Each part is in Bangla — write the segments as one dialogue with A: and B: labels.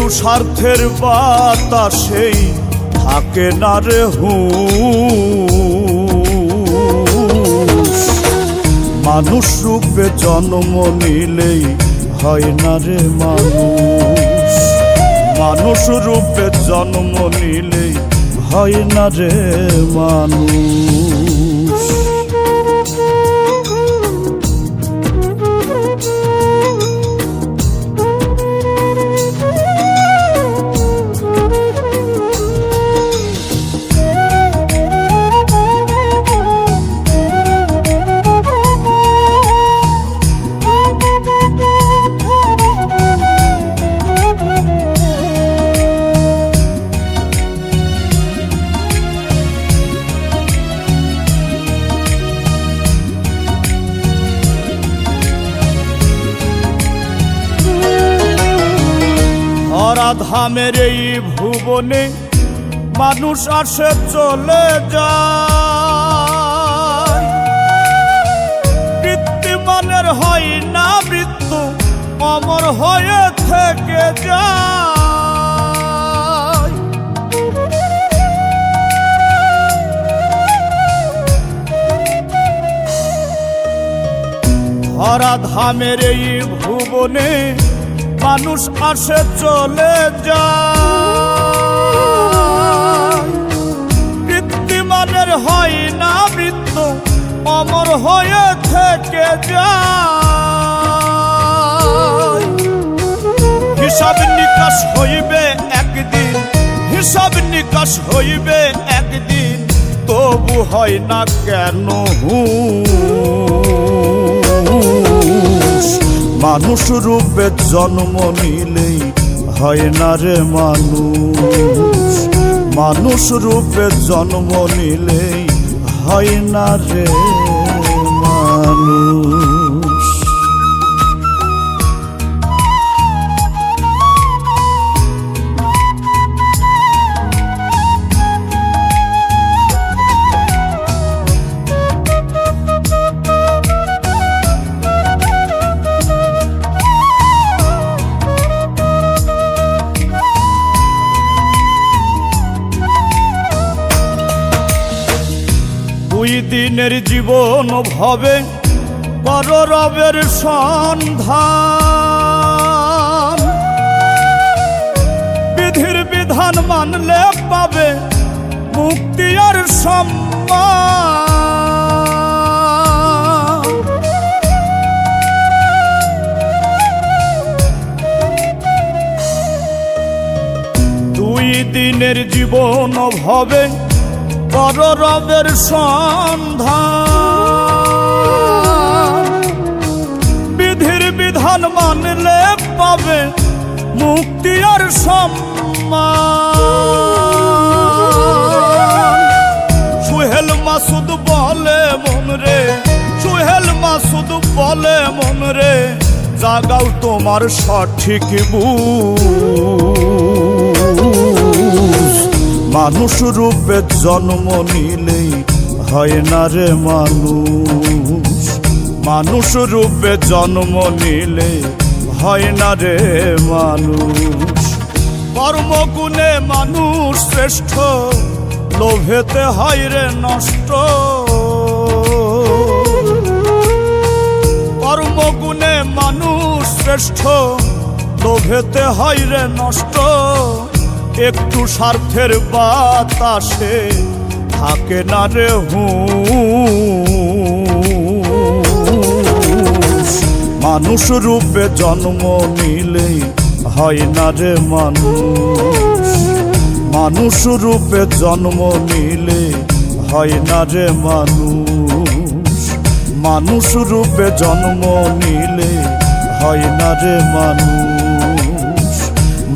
A: একটু স্বার্থের বাতাসেই থাকে না রে হুঁশ। মানুষ রূপে জন্ম নিলেই হয় না রে মানুষ। মানুষ রূপে জন্ম নিলেই হয় না রে মানুষ। ধরাধামের এই ভুবনে মানুষ আসে, চলে যায়। হয় না মৃত্যু, অমর হয়ে থেকে যায়। ধরাধামের এই ভুবনে মানুষ আসে, চলে যায়। হয় না মৃত্যু, অমর হয়ে থেকে যায়। হিসাব নিকাশ হইবে একদিন, হিসাব নিকাশ হইবে একদিন, তবু হয় না কেন হুঁশ মানুষ রূপে জন্ম নিলেই হয় না রে মানুষ। মানুষ রূপে জন্ম নিলেই হয় না রে মানুষ। দিনের জীবন ভবে পর রবের সন্ধান। বিধির বিধান মানলে পাবে মুক্তি আর সম্মান। দুই দিনের জীবন ভবে রবের সন্ধান। বিধির বিধান মানলে পাবে মুক্তি আর সম্মান। সুহেল মাসুদ বলে মন রে, সুহেল মাসুদ বলে মন রে, জাগাও তোমার সঠিক বুঝ মানুষ রূপে জন্ম নিলেই হয় না রে মানুষ। মানুষ রূপে জন্ম নিলে হয় না রে মানুষ। কর্মগুণে মানুষ শ্রেষ্ঠ, লোভেতে হয় রে নষ্ট। কর্মগুণে মানুষ শ্রেষ্ঠ, লোভেতে হয় রে নষ্ট। একটু স্বার্থের বাতাসে থাকে না রে হুঁশ। মানুষ রূপে জন্ম নিলেই হয় না রে মানুষ। মানুষ রূপে জন্ম নিলে হয় না রে মানুষ। মানুষ রূপে জন্ম নিলে হয় না রে মানুষ।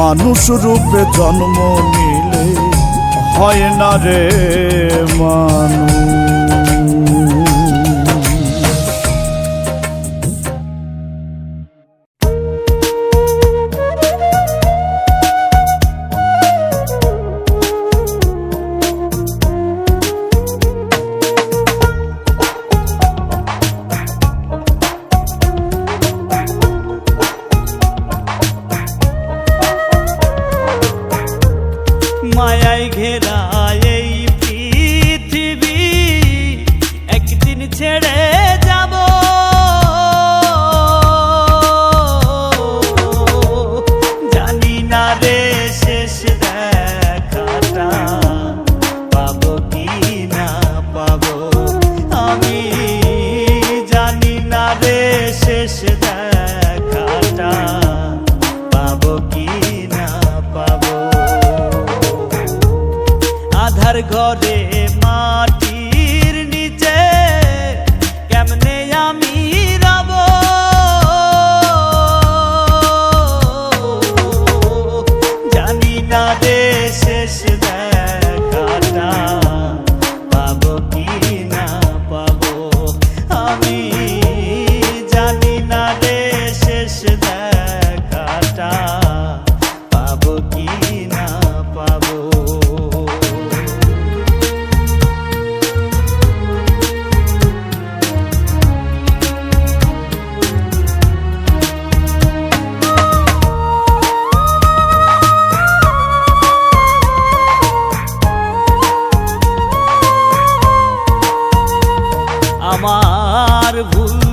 A: মানুষ রূপে জন্ম নিলে হয় না রে মানুষ।
B: ঘরে মাটি তোমার ভুল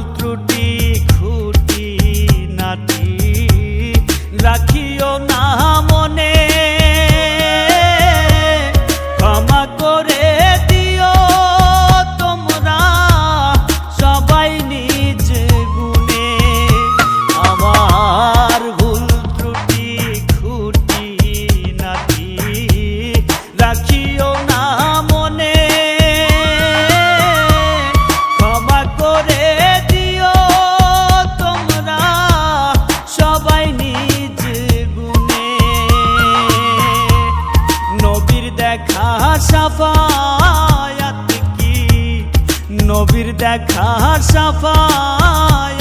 B: নবীর
C: দেখার সাফাই।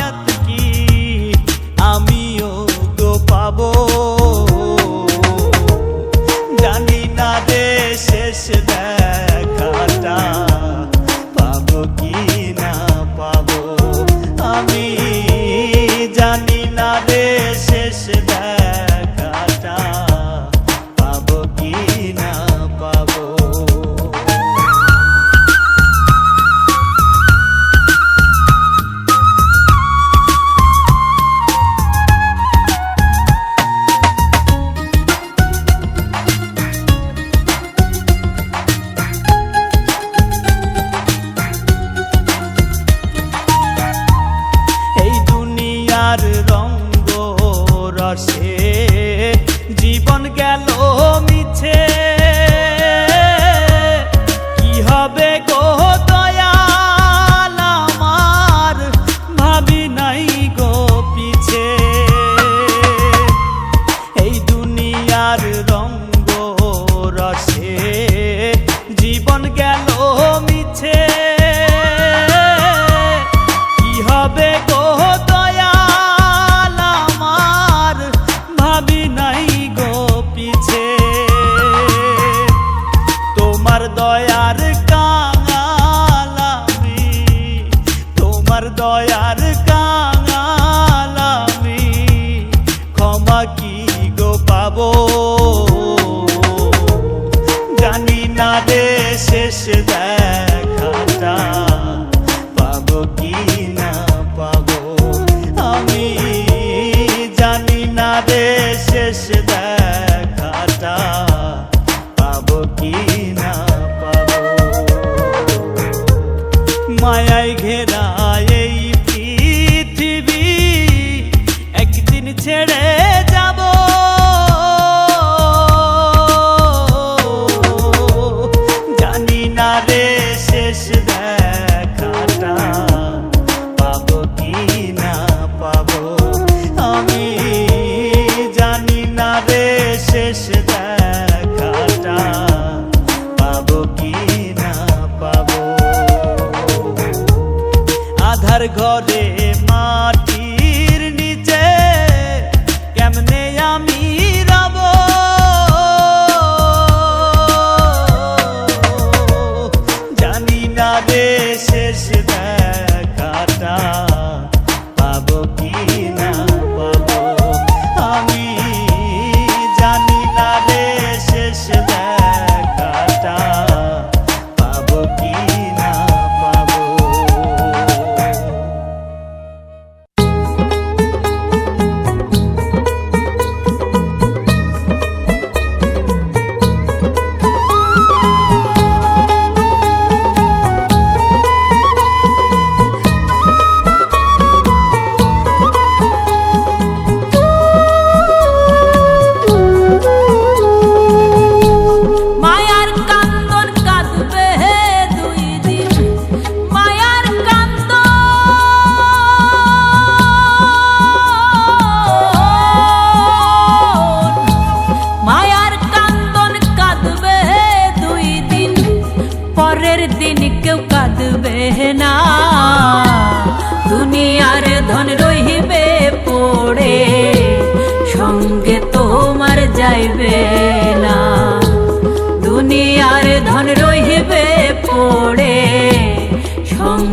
C: Oh.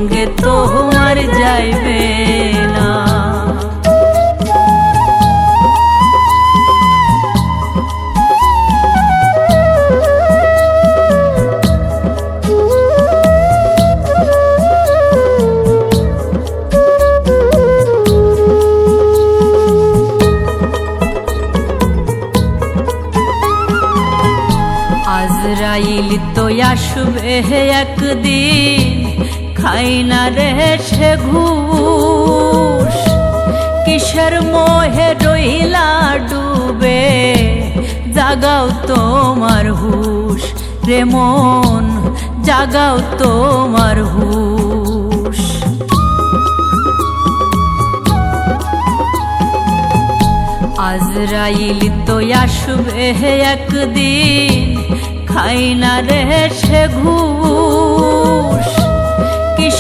C: সঙ্গে তোমার যাইবে না। আজরাইল তো
D: আসবে একদিন। খাই না রে সে ঘুষ। কিসের মোহে রইলা ডুবে? জাগাও তোমার হুশ। রে মন, জাগাও তোমার হুশ। আজরাইল তো আসবে একদিন খাই না রে সে ঘুষ।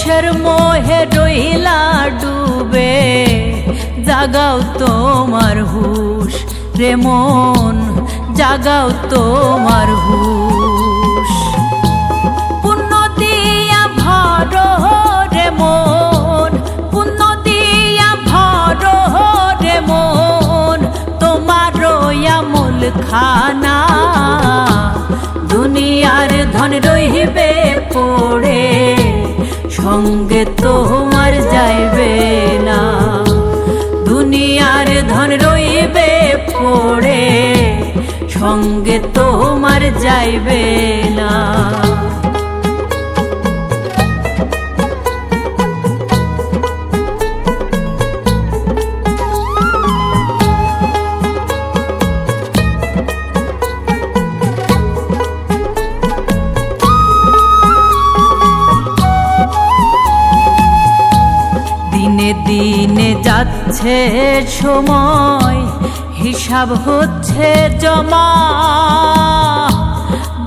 D: কিসের মোহে রইলা ডুবে, জাগাও তোমার হুশ রে মন, জাগাও তোমার হুশ। পুণ্য দিয়া ভর রে মন, পুণ্য দিয়া ভর রে মন, তোমার আমল খানা। দুনিয়ার ধন রহিবে পড়ে। সঙ্গে তোমার যাইবে না। দুনিয়ার ধন রইবে পড়ে সঙ্গে তোমার যাইবে না। হিসাব হচ্ছে জমা।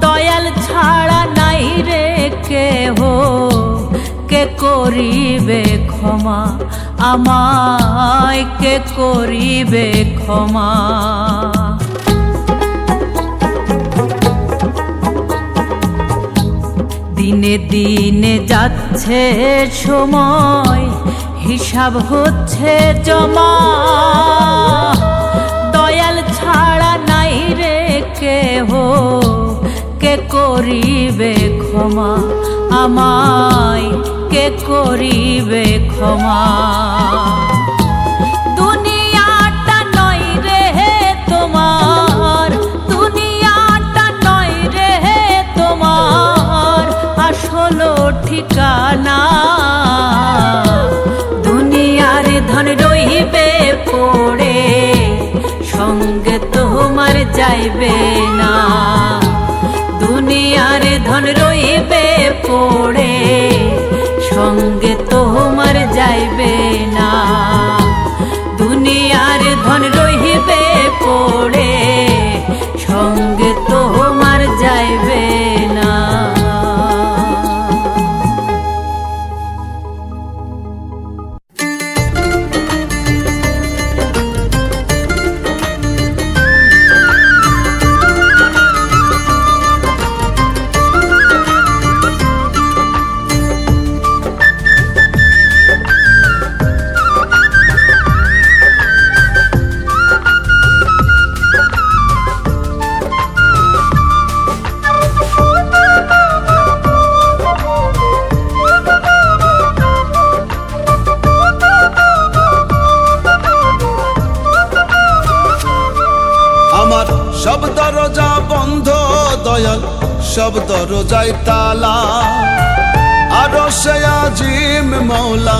D: দয়াল ছাড়া নাই রে কেহ। কে করিবে ক্ষমা? আমায় কে করিবে ক্ষমা? দিনে দিনে যাচ্ছে সময়, হিসাব হচ্ছে জমা। করিবে ক্ষমা? আমায় কে করিবে ক্ষমা? ঠিকানা। দুনিয়ার ধন রইবে পড়ে, সঙ্গে তোমার যাইবে না। ধন রইবে পড়ে।
E: সব দরজায় তালা। আরও সে আজিম মৌলা,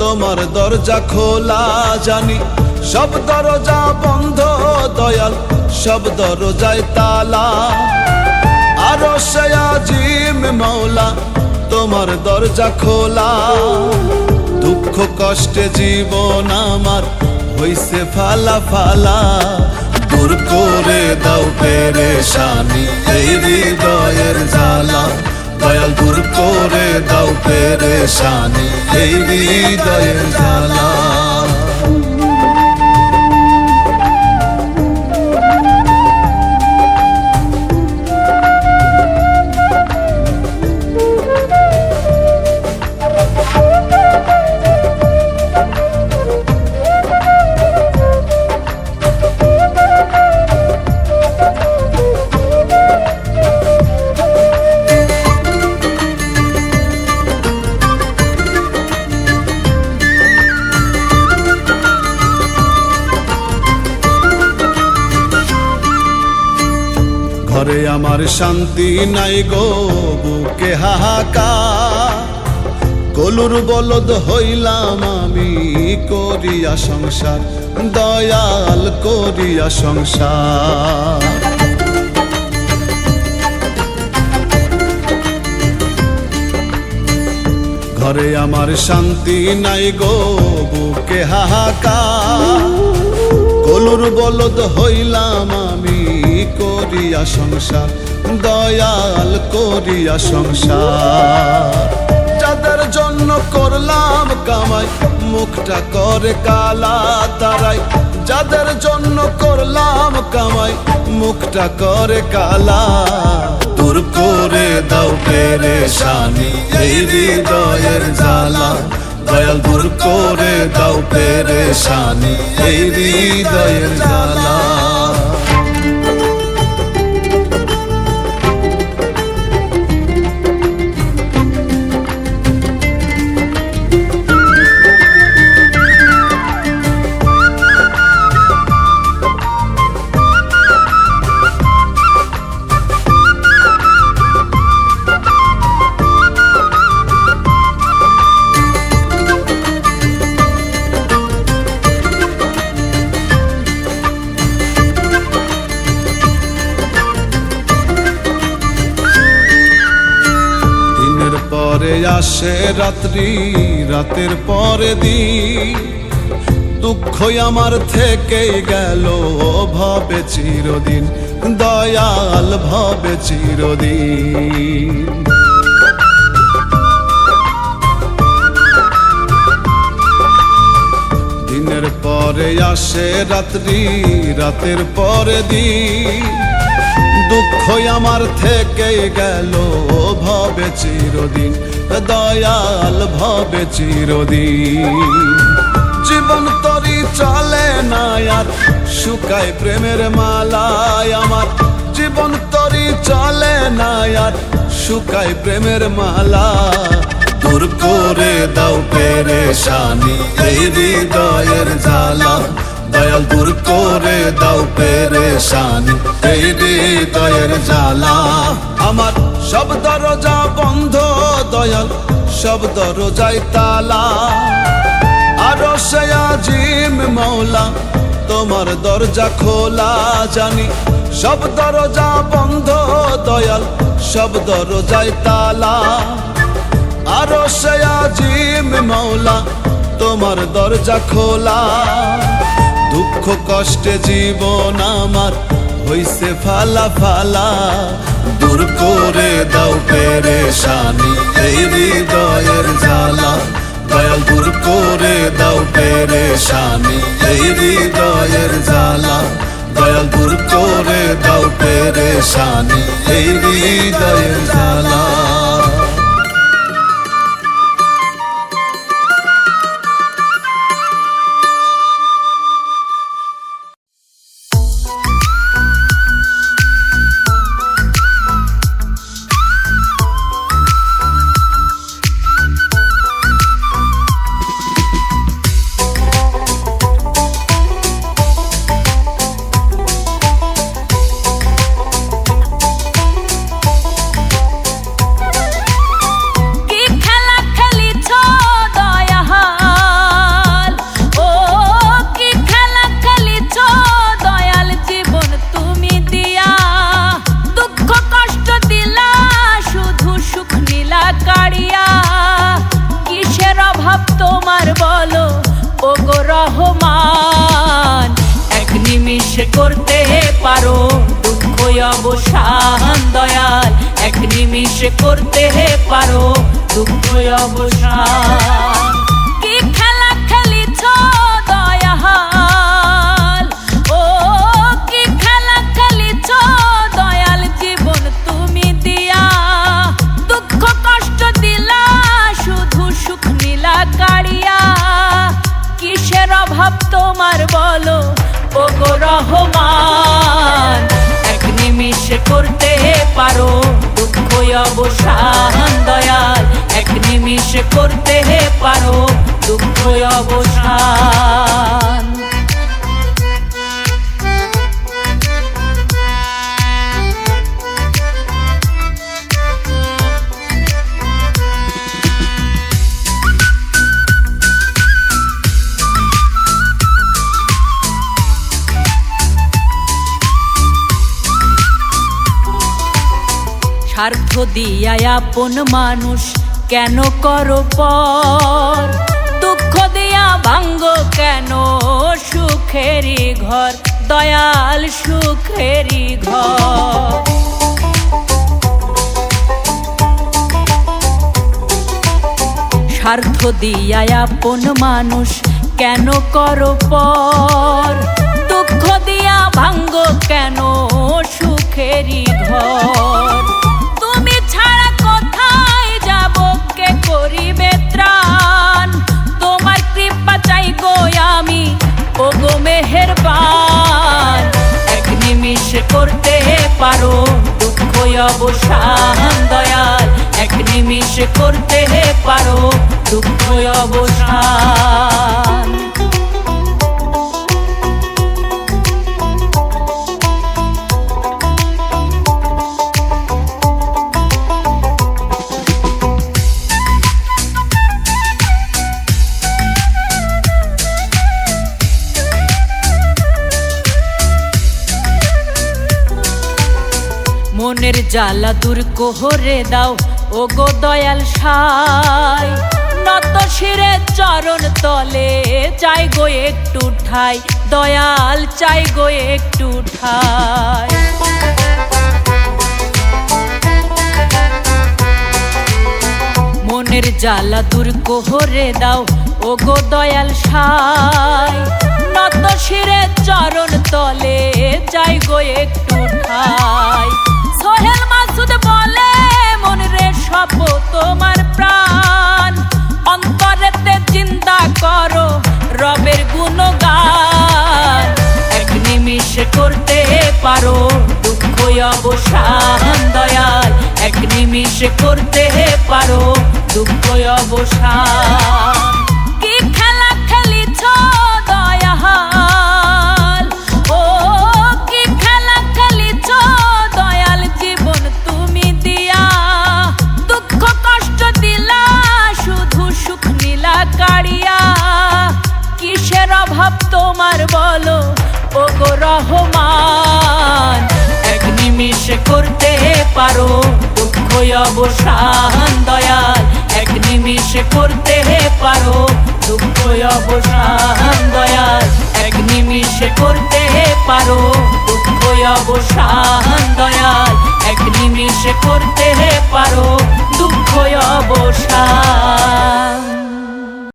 E: তোমার দরজা খোলা, জানি সব দরজা বন্ধ, দয়াল, সব দরজায় তালা। আরও সে আজিম মৌলা, তোমার দরজা খোলা। দুঃখ কষ্টে জীবন আমার হইছে ফালা ফালা। দূর করে দাও পেরেশানি। এই হৃদয়ের জ্বালা দয়াল, দূর করে দাও পেরেশানি। এই হৃদয়ের জ্বালা। আমার শান্তি নাই গো বুকে হাহাকা কলুর বলদ হইলাম আমি, করিয়া সংসার, দয়াল করিয়া সংসার। ঘরে আমার শান্তি নাই গো বুকে হাহাকা কলুর বলদ হইলাম আমি, করিয়া সংসার, দয়াল করিয়া সংসার। যাদের জন্য করলাম কামাই, মুখটা করে কালা তারাই। যাদের জন্য করলাম কামাই, মুখটা করে কালা। দূর করে দাও পেরেশানি, এই হৃদয়ের জ্বালা। দয়াল দূর করে দাও পেরে শানি এই হৃদয়ের জ্বালা আসে রাত্রি, রাতের পরে দিন। দুঃখই আমার থেকেই গেল ভবে চিরদিন, দয়াল ভবে চিরদিন। দিনের পরে আসে রাত্রি, রাতের পরে দিন। দুঃখই আমার থেকে গেল। ভবে চিরদিন, দয়াল ভবে চিরদিন। জীবন তরি চলে না আর, শুকায় প্রেমের মালায় আমার। জীবন তরি চলে না আর, শুকায় প্রেমের মালা। দূর করে দাও পেরেশানি, এই হৃদয়ের জ্বালা। দয়াল দূর করে দাও পেরেশানি। এই হৃদয়ের জ্বালা, আমার সব দরজা বন্ধ, দয়াল সব দরজায় তালা। আরও সে আজিম মৌলা, তোমার দরজা খোলা, জানি সব দরজা বন্ধ, দয়াল সব দরজায় তালা। আরও সে আজিম মৌলা, তোমার দরজা খোলা। দুঃখ কষ্টে জীবন আমার হইছে ফালা ফালা। দূর করে দাও পেরেশানি, এই হৃদয়ের জ্বালা। দয়াল, দূর করে দাও পেরেশানি, এই হৃদয়ের জ্বালা। দয়াল, দূর করে দাও পেরেশানি, এই হৃদয়ের জ্বালা।
D: ওগো রহমান। এক নিমিষে করতে পারো দুঃখ, অবসান, দয়াল। এক নিমিষে করতে পারো দুঃখ, অবসান। বলো, ওগো রহমান, এক নিমিষে করতে পারো দুঃখ অবসান দয়াল। এক নিমিষে করতে পারো দুঃখ অবসান। দিয়ায় আপন মানুষ, কেন করো পর? দুঃখ দিয়া ভাঙ্গ কেন সুখেরই ঘর, দয়াল সুখেরই ঘর? স্বার্থ দিয়ায় আপন মানুষ, কেন করো পর? দুঃখ দিয়া ভাঙ্গ কেন সুখেরই ঘর? ও গো মেহেরবান, এক নিমিষে করতে পারো দুঃখ অবসান দয়াল। এক নিমিষে করতে পারো দুঃখ অবসান। জ্বালা দূর কোহরে দাও ও গো দয়াল সাই। নত শিরে চরণ তলে, চাই গো একটু ঠাই। দয়াল, চাই গো একটু ঠাই। মনের জ্বালা দূর কোহরে দাও ও গো দয়াল সাই। নত শিরে চরণ তলে, চাই গো একটু ঠাই। মাসুদ বলে তোমার প্রাণ। চিন্তা করো, রবের করতে পারো অবসান দয়াল। এক নিমিষে করতে পারো দুঃখ অবসান। অবসান দয়াল, এক নিমিষে করতে পারো দুঃখ অবসান দয়াল, এক নিমিষে করতে পারো দুঃখ অবসান দয়াল, এক নিমিষে করতে পারো দুঃখ অবসান।